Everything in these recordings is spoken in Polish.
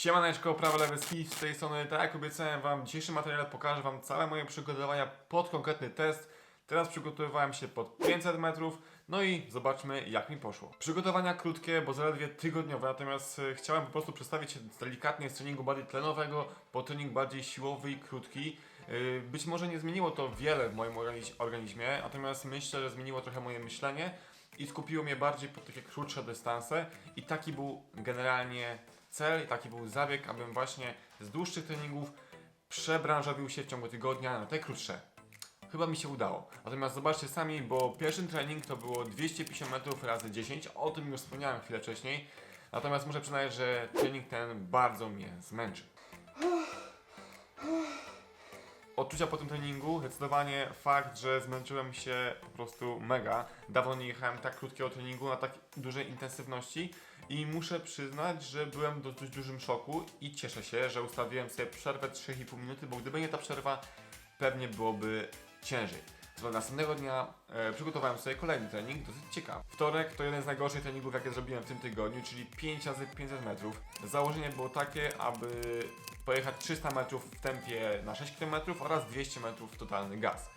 Siemaneczko, prawo lewy ski z tej strony. Tak jak obiecałem wam, w dzisiejszym materiale pokażę wam całe moje przygotowania pod konkretny test. Teraz przygotowywałem się pod 500 metrów, no i zobaczmy jak mi poszło. Przygotowania krótkie, bo zaledwie tygodniowe, natomiast e, chciałem po prostu przedstawić się delikatnie z treningu bardziej tlenowego, po trening bardziej siłowy i krótki. Yy, Być może nie zmieniło to wiele w moim organiz- organizmie, natomiast myślę, że zmieniło trochę moje myślenie i skupiło mnie bardziej pod takie krótsze dystanse i taki był generalnie cel, taki był zabieg, abym właśnie z dłuższych treningów przebranżowił się w ciągu tygodnia na te krótsze. Chyba mi się udało. Natomiast zobaczcie sami, bo pierwszy trening to było 250 metrów razy 10, o tym już wspomniałem chwilę wcześniej. Natomiast muszę przyznać, że trening ten bardzo mnie zmęczył. Odczucia po tym treningu, zdecydowanie fakt, że zmęczyłem się po prostu mega. Dawno nie jechałem tak krótkiego treningu na tak dużej intensywności i muszę przyznać, że byłem w dość dużym szoku i cieszę się, że ustawiłem sobie przerwę 3,5 minuty, bo gdyby nie ta przerwa, pewnie byłoby ciężej. Co następnego dnia e, przygotowałem sobie kolejny trening, dosyć ciekawy. Wtorek to jeden z najgorszych treningów, jakie zrobiłem w tym tygodniu, czyli 5 razy 500 metrów. Założenie było takie, aby pojechać 300 metrów w tempie na 6 km oraz 200 metrów totalny gaz.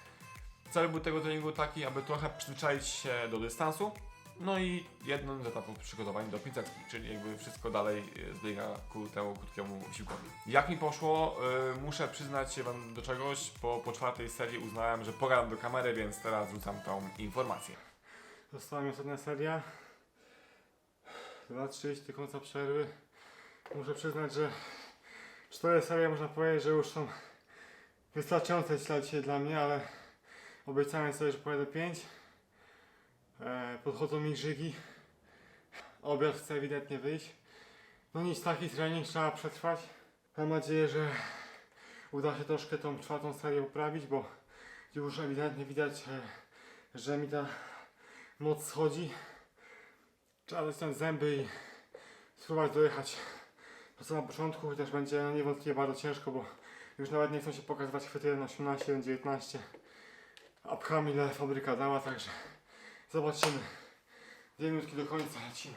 Cel był tego treningu taki, aby trochę przyzwyczaić się do dystansu, no i jednym z etapów przygotowań do 500, czyli jakby wszystko dalej e, zbiega ku temu krótkiemu wysiłkowi. Jak mi poszło, e, muszę przyznać się wam do czegoś, po, po czwartej serii uznałem, że pogadam do kamery, więc teraz rzucam tą informację. Została mi ostatnia seria. 2.30 do końca przerwy. Muszę przyznać, że cztery serie można powiedzieć, że już są wystarczające dla mnie, ale obiecałem sobie, że pojadę 5. E, podchodzą mi grzygi. Obiad chce ewidentnie wyjść. No nic, taki trening trzeba przetrwać. Mam nadzieję, że uda się troszkę tą czwartą serię poprawić, bo już ewidentnie widać, e, że mi ta moc schodzi. Trzeba zaciąć zęby i spróbować dojechać to co na początku, chociaż będzie no, niewątpliwie bardzo ciężko, bo już nawet nie chcą się pokazywać chwyty 1.18, 1.19. A pcha mi ile fabryka dała, także zobaczymy. Dwie minutki do końca, lecimy.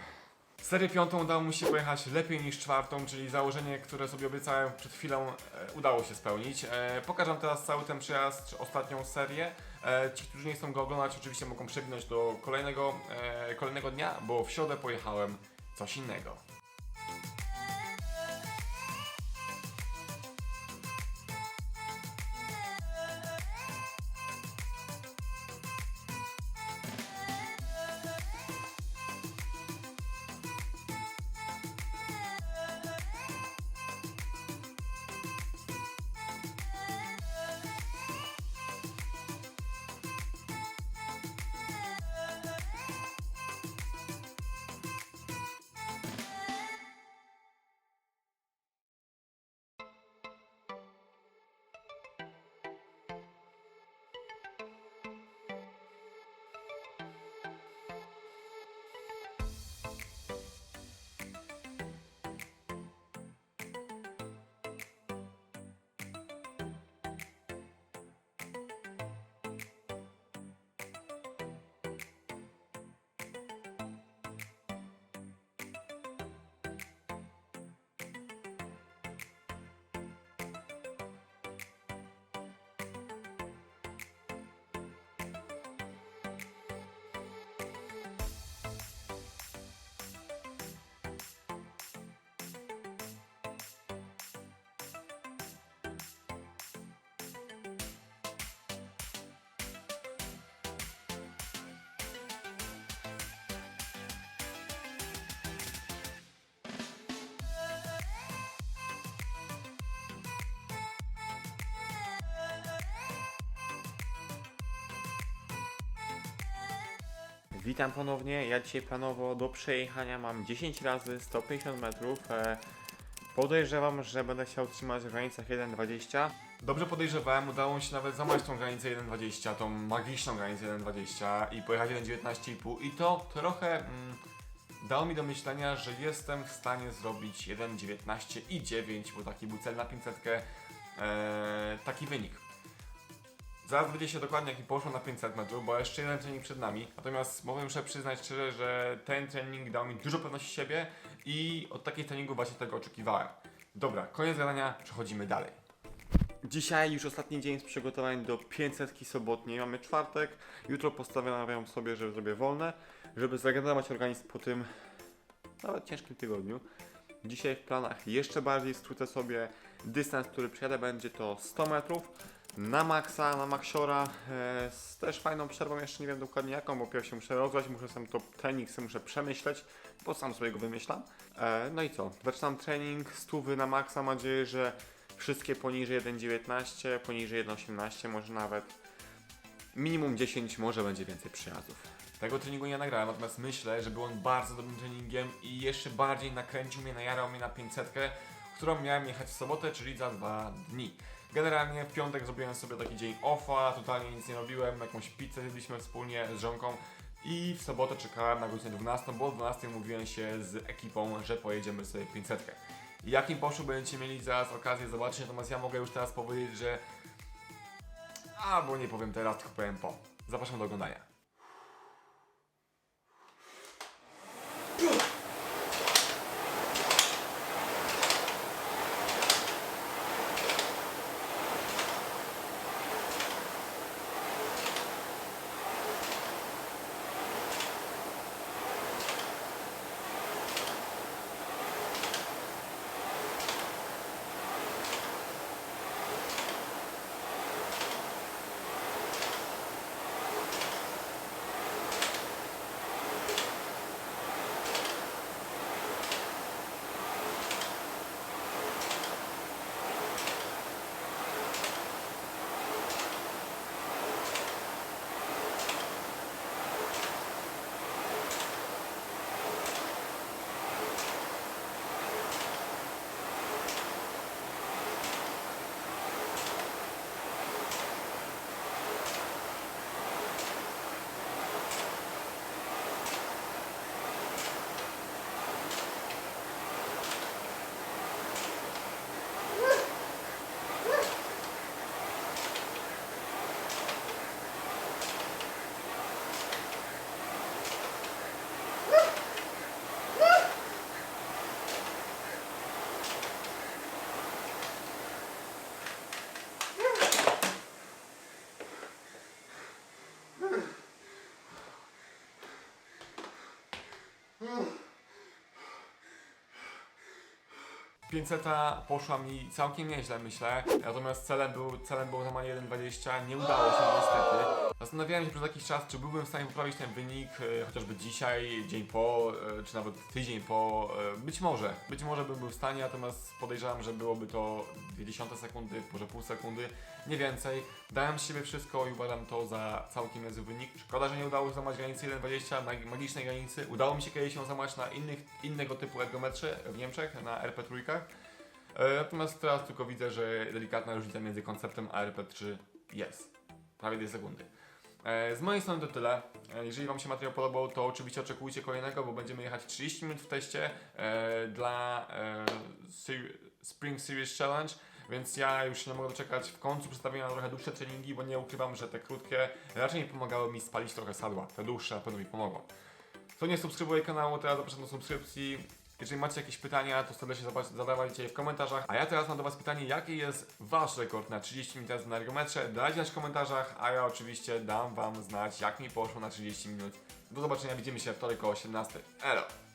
Serię piątą udało mi się pojechać lepiej niż czwartą, czyli założenie, które sobie obiecałem przed chwilą, e, udało się spełnić. E, pokażę teraz cały ten przejazd, ostatnią serię. E, ci, którzy nie chcą go oglądać, oczywiście mogą przewinąć do kolejnego, e, kolejnego dnia, bo w środę pojechałem coś innego. Witam ponownie. Ja dzisiaj planowo do przejechania mam 10 razy 150 metrów. E, podejrzewam, że będę chciał trzymać w granicach 1,20. Dobrze podejrzewałem, udało mi się nawet zamać tą granicę 1,20, tą magiczną granicę 1,20 i pojechać 1,19,5 i to trochę mm, dało mi do myślenia, że jestem w stanie zrobić 1,19 i 9, bo taki był cel na 500, e, taki wynik. Zaraz będzie się dokładnie jaki poszło na 500 metrów, bo jeszcze jeden trening przed nami. Natomiast mogę muszę przyznać szczerze, że ten trening dał mi dużo pewności siebie i od takiego treningu właśnie tego oczekiwałem. Dobra, koniec gadania, przechodzimy dalej. Dzisiaj już ostatni dzień z przygotowań do 500 sobotniej. Mamy czwartek. Jutro postanawiam sobie, że zrobię wolne, żeby zagenerować organizm po tym nawet ciężkim tygodniu. Dzisiaj w planach jeszcze bardziej skrócę sobie dystans, który przejadę, będzie to 100 metrów na maksa, na maksiora, e, z też fajną przerwą, jeszcze nie wiem dokładnie jaką, bo pierwszy muszę rozgrać, muszę sam to trening sobie muszę przemyśleć, bo sam sobie go wymyślam. E, no i co, zaczynam trening, stówy na maksa, mam nadzieję, że wszystkie poniżej 1,19, poniżej 1,18, może nawet minimum 10, może będzie więcej przyjazdów. Tego treningu nie nagrałem, natomiast myślę, że był on bardzo dobrym treningiem i jeszcze bardziej nakręcił mnie, najarał mnie na 500, którą miałem jechać w sobotę, czyli za dwa dni. Generalnie w piątek zrobiłem sobie taki dzień offa, totalnie nic nie robiłem, jakąś pizzę jedliśmy wspólnie z żonką i w sobotę czekałem na godzinę 12, bo o 12 mówiłem się z ekipą, że pojedziemy sobie 500. Jakim poszło będziecie mieli zaraz okazję zobaczyć, natomiast ja mogę już teraz powiedzieć, że albo nie powiem teraz, tylko powiem po. Zapraszam do oglądania. Pięćseta poszła mi całkiem nieźle, myślę. Natomiast celem był, celem było złamanie 1.20. Nie udało się niestety. Zastanawiałem się przez jakiś czas, czy byłbym w stanie poprawić ten wynik, e, chociażby dzisiaj, dzień po, e, czy nawet tydzień po. E, być może, być może bym był w stanie, natomiast podejrzewam, że byłoby to 20 sekundy, może pół sekundy, nie więcej. Dałem z siebie wszystko i uważam to za całkiem niezły wynik. Szkoda, że nie udało się złamać granicy 1.20 na magicznej granicy. Udało mi się kiedyś ją złamać na innych, innego typu ergometrze w Niemczech, na RP3. E, Natomiast teraz tylko widzę, że delikatna różnica między konceptem a RP3 jest. Prawie 2 sekundy. E, Z mojej strony to tyle. E, Jeżeli Wam się materiał podobał, to oczywiście oczekujcie kolejnego, bo będziemy jechać 30 minut w teście e, dla Spring Series Challenge. Więc ja już nie mogę doczekać w końcu przedstawienia na trochę dłuższe treningi, bo nie ukrywam, że te krótkie raczej nie pomagały mi spalić trochę sadła. Te dłuższe na pewno mi pomogą. Kto nie subskrybuje kanału, ja zapraszam do subskrypcji. Jeżeli macie jakieś pytania, to serdecznie zadawajcie je w komentarzach. A ja teraz mam do Was pytanie, jaki jest Wasz rekord na 30 minut na ergometrze? Dajcie znać w komentarzach, a ja oczywiście dam Wam znać, jak mi poszło na 30 minut. Do zobaczenia, widzimy się wtorek o 18. Elo!